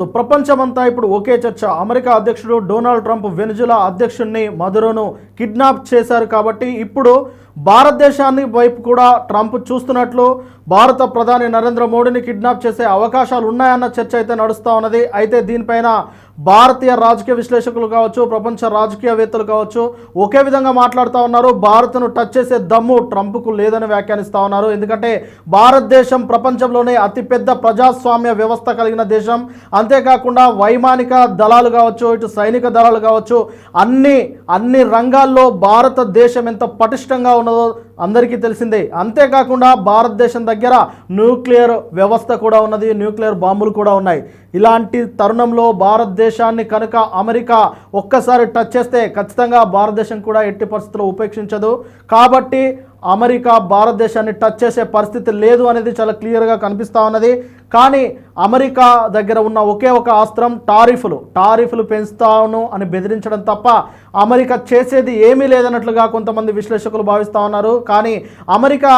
So ప్రపంచమంతా ఇప్పుడు ఒకే చర్చ. అమెరికా అధ్యక్షుడు డొనాల్డ్ ట్రంప్ వెనుజులా అధ్యక్షుడిని మధురను కిడ్నాప్ చేశారు కాబట్టి ఇప్పుడు భారతదేశాన్ని వైపు కూడా ట్రంప్ చూస్తున్నట్లు భారత ప్రధాని నరేంద్ర మోడీని కిడ్నాప్ చేసే అవకాశాలు ఉన్నాయన్న చర్చ అయితే నడుస్తూ ఉన్నది. అయితే దీనిపైన భారతీయ రాజకీయ విశ్లేషకులు కావచ్చు ప్రపంచ రాజకీయవేత్తలు కావచ్చు ఒకే విధంగా మాట్లాడుతూ ఉన్నారు. భారత్ను టచ్ చేసే దమ్ము ట్రంప్కు లేదని వ్యాఖ్యానిస్తూ ఉన్నారు. ఎందుకంటే భారతదేశం ప్రపంచంలోనే అతిపెద్ద ప్రజాస్వామ్య వ్యవస్థ కలిగిన దేశం. అంతేకాకుండా వైమానిక దళాలు కావచ్చు ఇటు సైనిక దళాలు కావచ్చు అన్ని అన్ని రంగాల్లో భారతదేశం ఎంత పటిష్టంగా ఉన్నదో అందరికీ తెలిసిందే. అంతేకాకుండా భారతదేశం దగ్గర న్యూక్లియర్ వ్యవస్థ కూడా ఉన్నది న్యూక్లియర్ బాంబులు కూడా ఉన్నాయి. ఇలాంటి తరుణంలో భారతదేశాన్ని కనుక అమెరికా ఒక్కసారి టచ్ చేస్తే ఖచ్చితంగా భారతదేశం కూడా ఎట్టి పరిస్థితుల్లో ఉపేక్షించదు. కాబట్టి అమెరికా భారతదేశాన్ని టచ్ చేసే పరిస్థితి లేదు అనేది చాలా క్లియర్గా కనిపిస్తూ ఉన్నది. కానీ అమెరికా దగ్గర ఉన్న ఒకే ఒక అస్త్రం టారిఫ్లు. టారిఫ్లు పెంచుతాను అని బెదిరించడం తప్ప అమెరికా చేసేది ఏమీ లేదన్నట్లుగా కొంతమంది విశ్లేషకులు భావిస్తూ ఉన్నారు. కానీ అమెరికా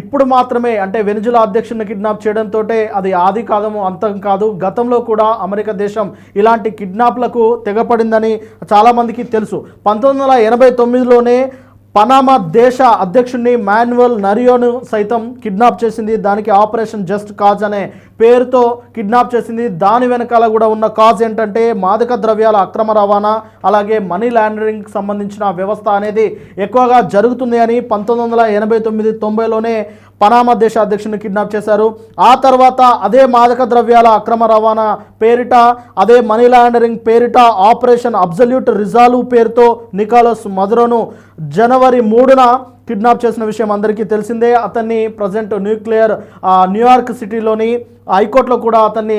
ఇప్పుడు మాత్రమే అంటే వెనుజులా అధ్యక్షుడిని కిడ్నాప్ చేయడంతో అది ఆది కాదము అంతం కాదు. గతంలో కూడా అమెరికా దేశం ఇలాంటి కిడ్నాప్లకు తెగపడిందని చాలామందికి తెలుసు. పంతొమ్మిది వందల ఎనభై తొమ్మిదిలోనే పనామా దేశ అధ్యక్షుడిని మాన్యువల్ నరియోను సైతం కిడ్నాప్ చేసింది. దానికి ఆపరేషన్ జస్ట్ కాజ్ అనే పేరుతో కిడ్నాప్ చేసింది. దాని వెనకాల కూడా ఉన్న కాజ్ ఏంటంటే మాదక ద్రవ్యాల అక్రమ రవాణా అలాగే మనీ లాండరింగ్కి సంబంధించిన వ్యవస్థ అనేది ఎక్కువగా జరుగుతుంది అని పంతొమ్మిది వందల ఎనభై తొమ్మిది తొంభైలోనే పనామా దేశ అధ్యక్షుడిని కిడ్నాప్ చేశారు. ఆ తర్వాత అదే మాదక ద్రవ్యాల అక్రమ రవాణా పేరిట అదే మనీ లాండరింగ్ పేరిట ఆపరేషన్ అబ్జల్యూట్ రిజాల్వ్ పేరుతో నికాలస్ మధురను జనవరి మూడున కిడ్నాప్ చేసిన విషయం అందరికీ తెలిసిందే. అతన్ని ప్రజెంట్ న్యూక్లియర్ న్యూయార్క్ సిటీలోని హైకోర్టులో కూడా అతన్ని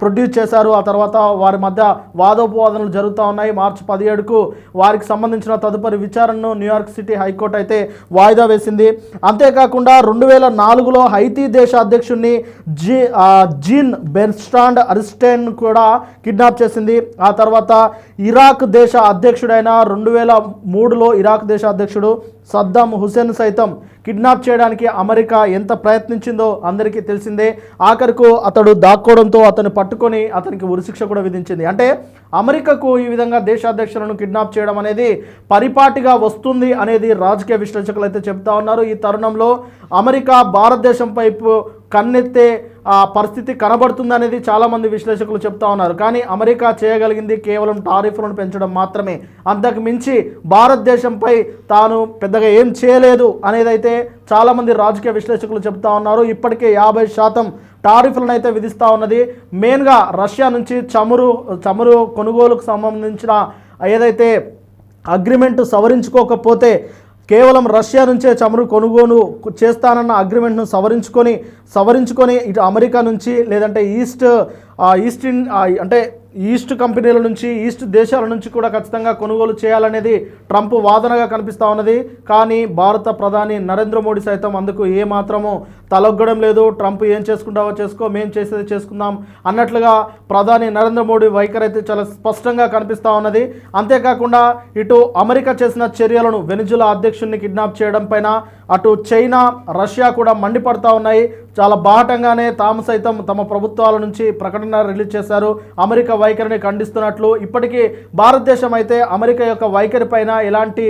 ప్రొడ్యూస్ చేశారు. ఆ తర్వాత వారి మధ్య వాదోపవాదనలు జరుగుతూ ఉన్నాయి. మార్చి పదిహేడుకు వారికి సంబంధించిన తదుపరి విచారణను న్యూయార్క్ సిటీ హైకోర్టు అయితే వాయిదా వేసింది. అంతేకాకుండా రెండు వేల నాలుగులో హైతీ దేశ అధ్యక్షుడిని జీ జీన్ బెన్స్టాండ్ అరిస్టైన్ కూడా కిడ్నాప్ చేసింది. ఆ తర్వాత ఇరాక్ దేశ అధ్యక్షుడైన రెండు వేల మూడులో ఇరాక్ దేశ అధ్యక్షుడు సద్దాం హుసేన్ సైతం కిడ్నాప్ చేయడానికి అమెరికా ఎంత ప్రయత్నించిందో అందరికీ తెలిసిందే. ఆఖరుకు అతడు దాక్కోవడంతో అతను పట్టుకొని అతనికి ఉరిశిక్ష కూడా విధించింది. అంటే అమెరికాకు ఈ విధంగా దేశాధ్యక్షులను కిడ్నాప్ చేయడం అనేది పరిపాటిగా వస్తుంది అనేది రాజకీయ విశ్లేషకులు అయితే చెప్తా ఉన్నారు. ఈ తరుణంలో అమెరికా భారతదేశం వైపు కన్నెత్తే ఆ పరిస్థితి కనబడుతుంది అనేది చాలామంది విశ్లేషకులు చెప్తా ఉన్నారు. కానీ అమెరికా చేయగలిగింది కేవలం టారిఫ్లను పెంచడం మాత్రమే. అంతకు మించి భారతదేశంపై తాను పెద్దగా ఏం చేయలేదు అనేది అయితే చాలామంది రాజకీయ విశ్లేషకులు చెప్తా ఉన్నారు. ఇప్పటికే యాభై శాతం టారిఫ్లను అయితే విధిస్తూ ఉన్నది. మెయిన్గా రష్యా నుంచి చమురు చమురు కొనుగోలుకు సంబంధించిన ఏదైతే అగ్రిమెంట్ సవరించుకోకపోతే కేవలం రష్యా నుంచే చమురు కొనుగోలు చేస్తానన్న అగ్రిమెంట్ను సవరించుకొని సవరించుకొని ఇటు అమెరికా నుంచి లేదంటే ఈస్ట్ ఈస్ట్ ఇన్ అంటే ఈస్ట్ కంపెనీల నుంచి ఈస్ట్ దేశాల నుంచి కూడా ఖచ్చితంగా కొనుగోలు చేయాలనేది ట్రంప్ వాదనగా కనిపిస్తూ ఉన్నది. కానీ భారత ప్రధాని నరేంద్ర మోడీ సైతం అందుకు ఏమాత్రము తలొగ్గడం లేదు ట్రంప్ ఏం చేసుకుంటావో చేసుకో మేము చేసేది చేసుకుందాం అన్నట్లుగా ప్రధాని నరేంద్ర మోడీ వైఖరి అయితే చాలా స్పష్టంగా కనిపిస్తూ ఉన్నది. అంతేకాకుండా ఇటు అమెరికా చేసిన చర్యలను వెనిజుల అధ్యక్షుడిని కిడ్నాప్ చేయడం పైన అటు చైనా రష్యా కూడా మండిపడతా ఉన్నాయి. చాలా బాహటంగానే తాము సైతం తమ ప్రభుత్వాల నుంచి ప్రకటన రిలీజ్ చేశారు. అమెరికా వైఖరిని ఖండిస్తున్నట్లు ఇప్పటికీ భారతదేశం అయితే అమెరికా యొక్క వైఖరి పైన ఎలాంటి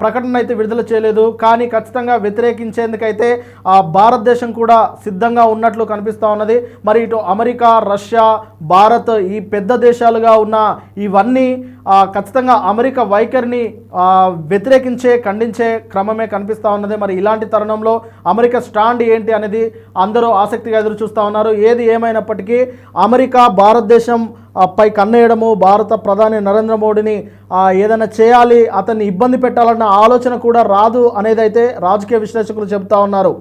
ప్రకటన అయితే విడుదల చేయలేదు. కానీ ఖచ్చితంగా వ్యతిరేకించేందుకైతే ఆ, భారతదేశం కూడా సిద్ధంగా ఉన్నట్లు కనిపిస్తూ ఉన్నది. మరి ఇటు అమెరికా రష్యా భారత్ ఈ పెద్ద దేశాలుగా ఉన్న ఇవన్నీ ఖచ్చితంగా అమెరికా వైఖరిని వ్యతిరేకించే ఖండించే క్రమమే కనిపిస్తూ ఉన్నది. మరి ఇలాంటి తరుణంలో అమెరికా స్టాండ్ ఏంటి అనేది అందరూ ఆసక్తిగా ఎదురు చూస్తూ ఉన్నారు. ఏది ఏమైనప్పటికీ అమెరికా భారతదేశం పై కన్నేయడము భారత ప్రధాని నరేంద్ర మోడీని ఏదైనా చేయాలి అతన్ని ఇబ్బంది పెట్టాలన్న ఆలోచన కూడా రాదు అనేది అయితే రాజకీయ విశ్లేషకులు చెబుతా ఉన్నారు.